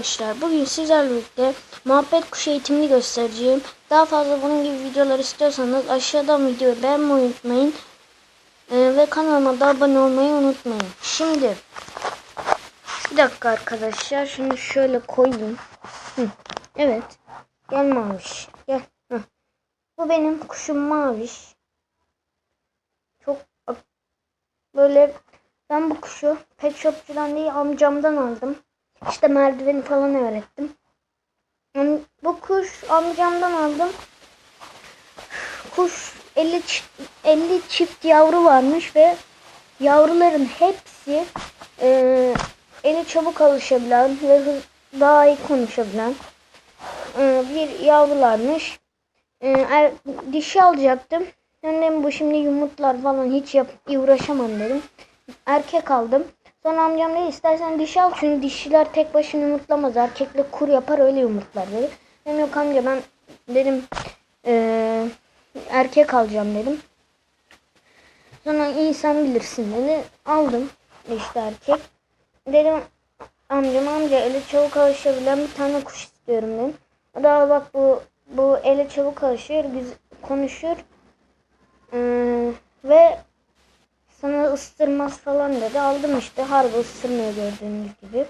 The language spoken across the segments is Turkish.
arkadaşlar bugün sizlerle birlikte muhabbet kuşu eğitimini göstereceğim. Daha fazla bunun gibi videolar istiyorsanız aşağıdan videoyu beğenmeyi unutmayın. Ee, ve kanalıma da abone olmayı unutmayın. Şimdi bir dakika arkadaşlar şunu şöyle koyayım. Hı, evet gel Maviş gel. Hı. Bu benim kuşum Maviş. Çok böyle ben bu kuşu pet shopçudan değil amcamdan aldım. İşte merdiveni falan öğrettim. Yani bu kuş amcamdan aldım. Kuş 50 çi- 50 çift yavru varmış ve yavruların hepsi e, eli çabuk alışabilen ve daha iyi konuşabilen e, bir yavrularmış. E, er, dişi alacaktım. Annem bu şimdi yumurtlar falan hiç yap, uğraşamam dedim. Erkek aldım. Sonra amcam dedi istersen dişi al çünkü dişiler tek başına yumurtlamaz. Erkekle kur yapar öyle yumurtlar dedi. Dedim yok amca ben dedim eee, erkek alacağım dedim. Sonra insan bilirsin dedi. Aldım işte erkek. Dedim amcam amca eli çabuk alışabilen bir tane kuş istiyorum dedim. O da bak bu bu eli çabuk alışır, güzel konuşur. Eee, ve sana ıstırmaz falan dedi. Aldım işte. Harbi ısırmıyor gördüğünüz gibi.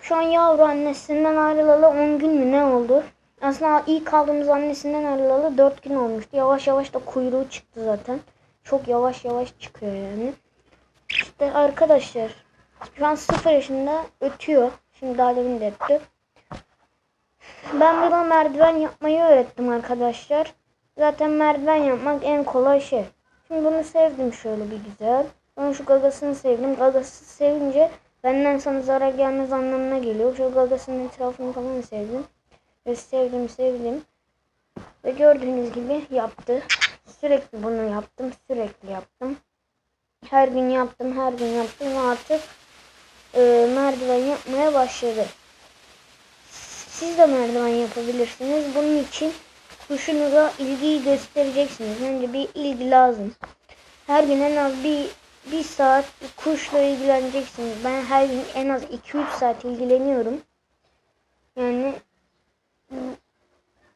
Şu an yavru annesinden ayrılalı 10 gün mü ne oldu? Aslında ilk aldığımız annesinden ayrılalı 4 gün olmuştu. Yavaş yavaş da kuyruğu çıktı zaten. Çok yavaş yavaş çıkıyor yani. İşte arkadaşlar şu an 0 yaşında ötüyor. Şimdi daha demin de öttü. Ben buna merdiven yapmayı öğrettim arkadaşlar. Zaten merdiven yapmak en kolay şey. Şimdi bunu sevdim şöyle bir güzel. Sonra şu gagasını sevdim. Gagası sevince benden sana zarar gelmez anlamına geliyor. Şu gagasının etrafını falan sevdim. Ve sevdim sevdim. Ve gördüğünüz gibi yaptı. Sürekli bunu yaptım. Sürekli yaptım. Her gün yaptım. Her gün yaptım. Ve artık e, merdiven yapmaya başladı. Siz de merdiven yapabilirsiniz. Bunun için kuşunuza ilgiyi göstereceksiniz. Önce bir ilgi lazım. Her gün en az bir bir saat kuşla ilgileneceksiniz. Ben her gün en az 2-3 saat ilgileniyorum. Yani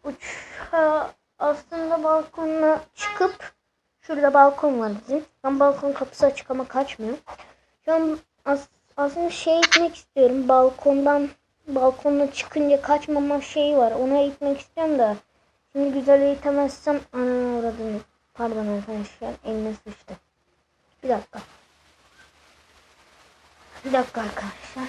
uçağa aslında balkonuna çıkıp şurada balkon var bizim. Ben balkon kapısı açık ama kaçmıyor. Şu an as- aslında şey gitmek istiyorum. Balkondan balkonuna çıkınca kaçmama şeyi var. Ona gitmek istiyorum da Şimdi güzel eğitemezsem ananı uğradığını. Pardon arkadaşlar eline sıçtı. Bir dakika. Bir dakika arkadaşlar.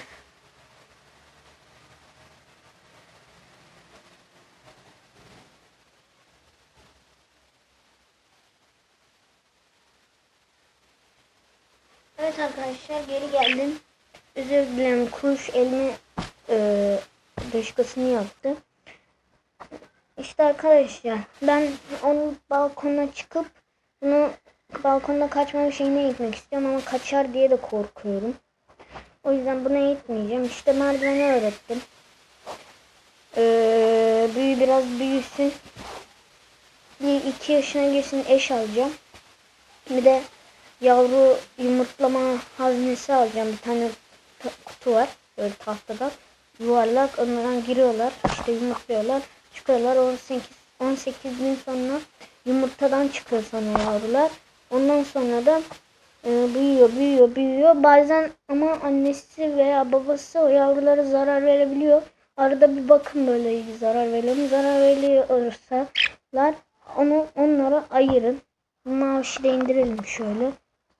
Evet arkadaşlar geri geldim. Özür dilerim kuş elime e, dışkısını yaptı. İşte arkadaşlar ben onun balkona çıkıp bunu balkonda kaçma bir şeyine gitmek istiyorum ama kaçar diye de korkuyorum. O yüzden buna gitmeyeceğim. İşte merdiveni öğrettim. Ee, büyü biraz büyüsün. Bir iki yaşına girsin eş alacağım. Bir de yavru yumurtlama haznesi alacağım. Bir tane kutu var. Böyle tahtadan. Yuvarlak onlardan giriyorlar. İşte yumurtluyorlar çıkıyorlar. 18 18 gün sonra yumurtadan çıkıyor sonra yavrular. Ondan sonra da e, büyüyor, büyüyor, büyüyor. Bazen ama annesi veya babası o yavrulara zarar verebiliyor. Arada bir bakın böyle zarar veriyor mu? Zarar veriyorsalar onu onlara ayırın. Maaşı da indirelim şöyle.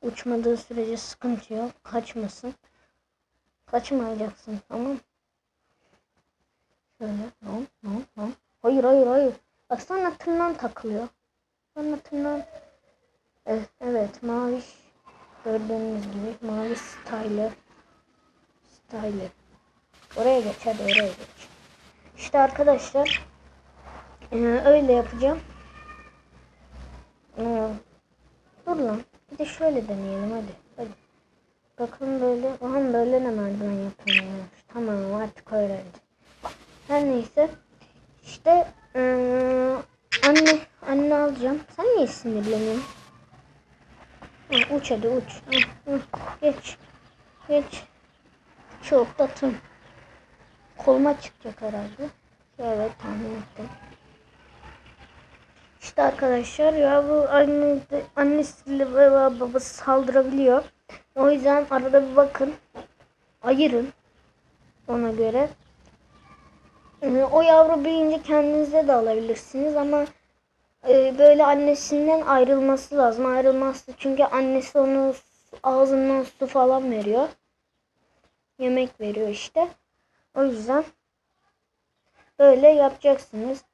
Uçmadığı sürece sıkıntı yok. Kaçmasın. Kaçmayacaksın tamam Şöyle. No, no, no. Hayır hayır hayır. Bak sonra tırnağın takılıyor. Sonra tırnağın. Evet, evet mavi gördüğünüz gibi mavi styler. Styler. Oraya geç hadi oraya geç. İşte arkadaşlar ee, öyle yapacağım. Ee, dur lan. Bir de şöyle deneyelim hadi. Hadi. Bakın böyle. Aha böyle ne merdiven yapıyormuş. Tamam artık öğrendim. Her neyse. İşte ee, anne anne alacağım. Sen niye sinirleniyorsun? Ha, uç hadi uç. Ha, ha, geç. Geç. Çok tatım. koluma çıkacak herhalde. Evet tahmin ettim. İşte arkadaşlar ya bu anne, annesiyle ve babası saldırabiliyor. O yüzden arada bir bakın. Ayırın. Ona göre. Ee, O yavru büyüyünce kendinize de alabilirsiniz ama e, böyle annesinden ayrılması lazım. Ayrılmazsa çünkü annesi onu ağzından su falan veriyor. Yemek veriyor işte. O yüzden böyle yapacaksınız.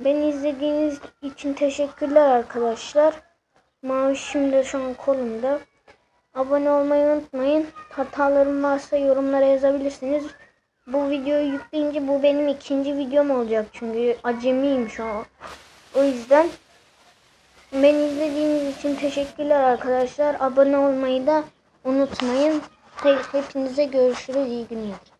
Beni izlediğiniz için teşekkürler arkadaşlar. Mavi şimdi şu an kolumda. Abone olmayı unutmayın. Hatalarım varsa yorumlara yazabilirsiniz. Bu videoyu yükleyince bu benim ikinci videom olacak. Çünkü acemiyim şu an. O yüzden beni izlediğiniz için teşekkürler arkadaşlar. Abone olmayı da unutmayın. Hepinize görüşürüz. İyi günler.